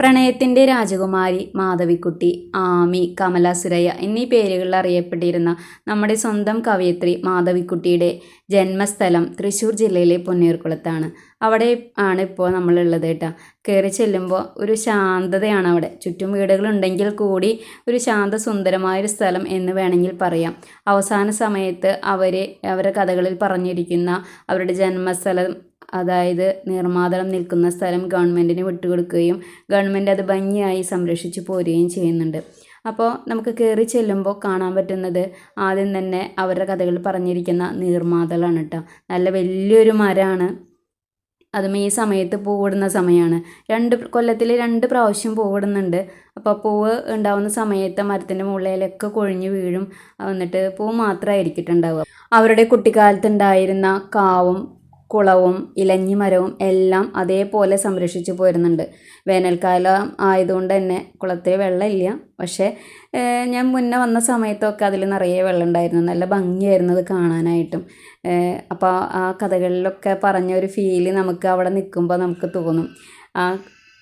പ്രണയത്തിന്റെ രാജകുമാരി മാധവിക്കുട്ടി ആമി കമല സുരയ്യ എന്നീ പേരുകളിൽ അറിയപ്പെട്ടിരുന്ന നമ്മുടെ സ്വന്തം കവയിത്രി മാധവിക്കുട്ടിയുടെ ജന്മസ്ഥലം തൃശ്ശൂർ ജില്ലയിലെ പൊന്നീർക്കുളത്താണ്. അവിടെ ആണ് ഇപ്പോൾ നമ്മളുള്ളത് കേട്ടോ. കയറി ചെല്ലുമ്പോൾ ഒരു ശാന്തതയാണ് അവിടെ. ചുറ്റും വീടുകളുണ്ടെങ്കിൽ കൂടി ഒരു ശാന്ത സുന്ദരമായൊരു സ്ഥലം എന്ന് വേണമെങ്കിൽ പറയാം. അവസാന സമയത്ത് അവർ അവരുടെ കഥകളിൽ പറഞ്ഞിരിക്കുന്ന അവരുടെ ജന്മസ്ഥലം അതായത് നീർമാതളം നിൽക്കുന്ന സ്ഥലം ഗവൺമെന്റിന് വിട്ടുകൊടുക്കുകയും ഗവൺമെന്റ് അത് ഭംഗിയായി സംരക്ഷിച്ചു പോരുകയും ചെയ്യുന്നുണ്ട്. അപ്പോൾ നമുക്ക് കയറി ചെല്ലുമ്പോൾ കാണാൻ പറ്റുന്നത് ആദ്യം തന്നെ അവരുടെ കഥകൾ പറഞ്ഞിരിക്കുന്ന നീർമാതളാണ് കേട്ടോ നല്ല വലിയൊരു മരമാണ് അതും ഈ സമയത്ത് പൂവിടുന്ന സമയമാണ് രണ്ട് കൊല്ലത്തിൽ രണ്ട് പ്രാവശ്യം പൂവിടുന്നുണ്ട്. അപ്പോൾ പൂവ് ഉണ്ടാവുന്ന സമയത്ത് മരത്തിന്റെ മുകളിലൊക്കെ കൊഴിഞ്ഞു വീഴും. എന്നിട്ട് പൂ മാത്രമായിരിക്കട്ടുണ്ടാവുക അവരുടെ കുട്ടിക്കാലത്തുണ്ടായിരുന്ന കാവും കുളവും ഇലഞ്ഞിമരവും എല്ലാം അതേപോലെ സംരക്ഷിച്ചു പോരുന്നുണ്ട്. വേനൽക്കാലം ആയതുകൊണ്ട് തന്നെ കുളത്തിൽ വെള്ളമില്ല. പക്ഷേ ഞാൻ മുന്നേ വന്ന സമയത്തൊക്കെ അതിൽ നിറയെ വെള്ളം ഉണ്ടായിരുന്നു നല്ല ഭംഗിയായിരുന്നു അത് കാണാനായിട്ടും. അപ്പോൾ ആ കഥകളിലൊക്കെ പറഞ്ഞ ഒരു ഫീൽ നമുക്ക് അവിടെ നിൽക്കുമ്പോൾ നമുക്ക് തോന്നും. ആ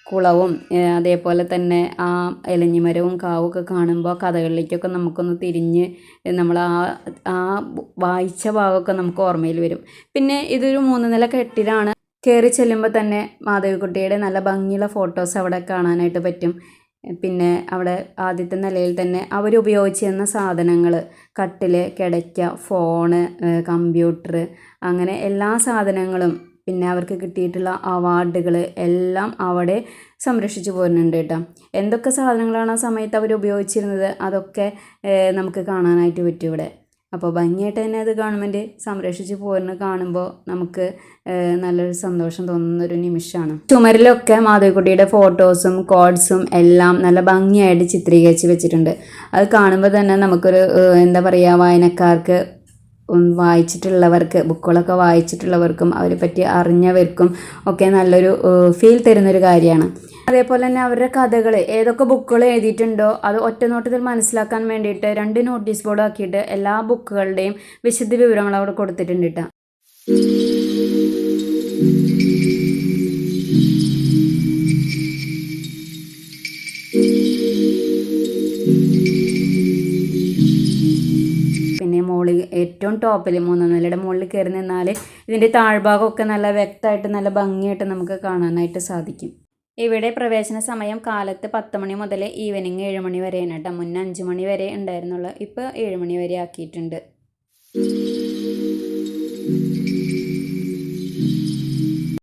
കുളവും അതേപോലെ തന്നെ ആ ഇലഞ്ഞിമരവും കാവൊക്കെ കാണുമ്പോൾ കഥകളിലേക്കൊക്കെ നമുക്കൊന്ന് തിരിഞ്ഞ് നമ്മൾ ആ ആ വായിച്ച ഭാഗമൊക്കെ നമുക്ക് ഓർമ്മയിൽ വരും. പിന്നെ ഇതൊരു മൂന്ന് നില കെട്ടിലാണ്. കയറി ചെല്ലുമ്പോൾ തന്നെ മാധവിക്കുട്ടിയുടെ നല്ല ഭംഗിയുള്ള ഫോട്ടോസ് അവിടെ കാണാനായിട്ട് പറ്റും. പിന്നെ അവിടെ ആദ്യത്തെ നിലയിൽ തന്നെ അവർ ഉപയോഗിച്ചിരുന്ന സാധനങ്ങൾ കട്ടിൽ കിടക്ക ഫോണ് കമ്പ്യൂട്ടർ അങ്ങനെ എല്ലാ സാധനങ്ങളും പിന്നെ അവർക്ക് കിട്ടിയിട്ടുള്ള അവാർഡുകൾ എല്ലാം അവിടെ സംരക്ഷിച്ചു പോരുന്നുണ്ട് കേട്ടോ. എന്തൊക്കെ സാധനങ്ങളാണ് ആ സമയത്ത് അവർ ഉപയോഗിച്ചിരുന്നത്? അതൊക്കെ നമുക്ക് കാണാനായിട്ട് പറ്റും ഇവിടെ. അപ്പോൾ ഭംഗിയായിട്ട് തന്നെ അത് ഗവൺമെന്റ് സംരക്ഷിച്ച് പോരുന്നത് കാണുമ്പോൾ നമുക്ക് നല്ലൊരു സന്തോഷം തോന്നുന്ന ഒരു നിമിഷമാണ്. ചുമരിലൊക്കെ മാധവിക്കുട്ടിയുടെ ഫോട്ടോസും കോഡ്സും എല്ലാം നല്ല ഭംഗിയായിട്ട് ചിത്രീകരിച്ച് വെച്ചിട്ടുണ്ട്. അത് കാണുമ്പോൾ തന്നെ നമുക്കൊരു എന്താ പറയുക വായനക്കാർക്ക് വായിച്ചിട്ടുള്ളവർക്ക് ബുക്കുകളൊക്കെ വായിച്ചിട്ടുള്ളവർക്കും അവരെ പറ്റി അറിഞ്ഞവർക്കും ഒക്കെ നല്ലൊരു ഫീൽ തരുന്നൊരു കാര്യമാണ്. അതേപോലെ തന്നെ അവരുടെ കഥകൾ ഏതൊക്കെ ബുക്കുകൾ എഴുതിയിട്ടുണ്ടോ അത് ഒറ്റ നോട്ടത്തിൽ മനസ്സിലാക്കാൻ വേണ്ടിയിട്ട് രണ്ട് നോട്ടീസ് ബോർഡ് ആക്കിയിട്ട് എല്ലാ ബുക്കുകളുടെയും വിശദ വിവരങ്ങൾ അവിടെ കൊടുത്തിട്ടുണ്ട് കേട്ടോ ഏറ്റവും ടോപ്പിൽ മൂന്നാം നിലയുടെ മുകളിൽ കയറി നിന്നാൽ ഇതിന്റെ താഴ്ഭാഗമൊക്കെ നല്ല വ്യക്തമായിട്ട് നല്ല ഭംഗിയായിട്ട് നമുക്ക് കാണാനായിട്ട് സാധിക്കും. ഇവിടെ പ്രവേശന സമയം കാലത്ത് പത്ത് മണി മുതൽ ഈവനിങ് ഏഴ് മണി വരെയാണ് കേട്ടോ. മുന്നേ അഞ്ച് മണി വരെ ഉണ്ടായിരുന്നുള്ളൂ. ഇപ്പോൾ ഏഴ് മണി വരെ ആക്കിയിട്ടുണ്ട്.